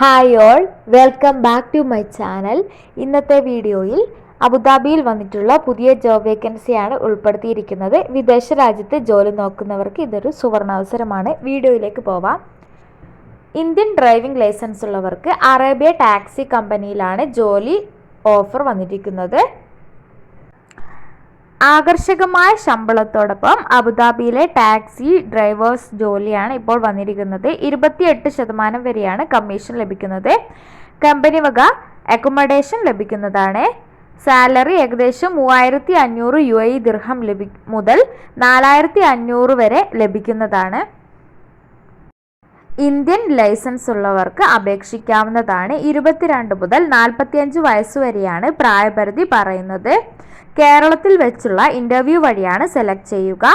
Hi all welcome back to my channel ഇന്നത്തെ വീഡിയോയിൽ അബുദാബിയിൽ വന്നിട്ടുള്ള പുതിയ ജോബ് വേക്കൻസിയാണ് ഉൾപ്പെടുത്തിയിരിക്കുന്നത്. വിദേശ രാജ്യത്ത് ജോലി നോക്കുന്നവർക്ക് ഇതൊരു സുവർണാവസരമാണ്. വീഡിയോയിലേക്ക് പോവാം. ഇന്ത്യൻ ഡ്രൈവിംഗ് ലൈസൻസ് ഉള്ളവർക്ക് അറേബ്യ ടാക്സി കമ്പനിയിലാണ് ജോലി ഓഫർ വന്നിരിക്കുന്നത്. ആകർഷകമായ ശമ്പളത്തോടൊപ്പം അബുദാബിയിലെ ടാക്സി ഡ്രൈവേഴ്സ് ജോലിയാണ് ഇപ്പോൾ വന്നിരിക്കുന്നത്. ഇരുപത്തിയെട്ട് ശതമാനം വരെയാണ് കമ്മീഷൻ ലഭിക്കുന്നത്. കമ്പനി വക അക്കോമഡേഷൻ ലഭിക്കുന്നതാണ്. സാലറി ഏകദേശം മൂവായിരത്തി അഞ്ഞൂറ് യു ഐ ദിർഹം ലഭി മുതൽ നാലായിരത്തി അഞ്ഞൂറ് വരെ ലഭിക്കുന്നതാണ്. ഇന്ത്യൻ ലൈസൻസ് ഉള്ളവർക്ക് അപേക്ഷിക്കാവുന്നതാണ് ഇരുപത്തിരണ്ട് മുതൽ നാൽപ്പത്തിയഞ്ച് വയസ്സ് വരെയാണ് പ്രായപരിധി പറയുന്നത്. കേരളത്തിൽ വെച്ചുള്ള ഇന്റർവ്യൂ വഴിയാണ് സെലക്ട് ചെയ്യുക.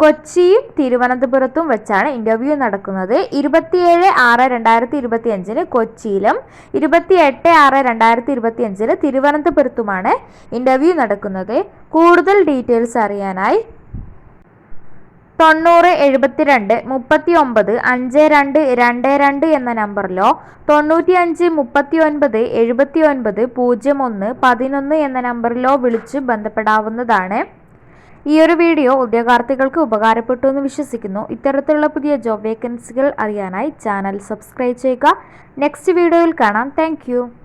കൊച്ചിയും തിരുവനന്തപുരത്തും വെച്ചാണ് ഇന്റർവ്യൂ നടക്കുന്നത്. ഇരുപത്തിയേഴ് ആറ് രണ്ടായിരത്തി ഇരുപത്തി അഞ്ചിന് കൊച്ചിയിലും ഇരുപത്തിയെട്ട് ആറ് രണ്ടായിരത്തി ഇരുപത്തി അഞ്ചിന് തിരുവനന്തപുരത്തുമാണ് ഇന്റർവ്യൂ നടക്കുന്നത്. കൂടുതൽ ഡീറ്റെയിൽസ് അറിയാനായി തൊണ്ണൂറ് എഴുപത്തിരണ്ട് മുപ്പത്തി ഒമ്പത് അഞ്ച് രണ്ട് രണ്ട് രണ്ട് എന്ന നമ്പറിലോ തൊണ്ണൂറ്റി അഞ്ച് മുപ്പത്തി ഒൻപത് എഴുപത്തി ഒൻപത് പൂജ്യം ഒന്ന് പതിനൊന്ന് എന്ന നമ്പറിലോ വിളിച്ച് ബന്ധപ്പെടാവുന്നതാണ്. ഈ ഒരു വീഡിയോ ഉദ്യോഗാർത്ഥികൾക്ക് ഉപകാരപ്പെട്ടു എന്ന് വിശ്വസിക്കുന്നു. ഇത്തരത്തിലുള്ള പുതിയ ജോബ് വേക്കൻസികൾ അറിയാനായി ചാനൽ സബ്സ്ക്രൈബ് ചെയ്യുക. നെക്സ്റ്റ് വീഡിയോയിൽ കാണാം. താങ്ക്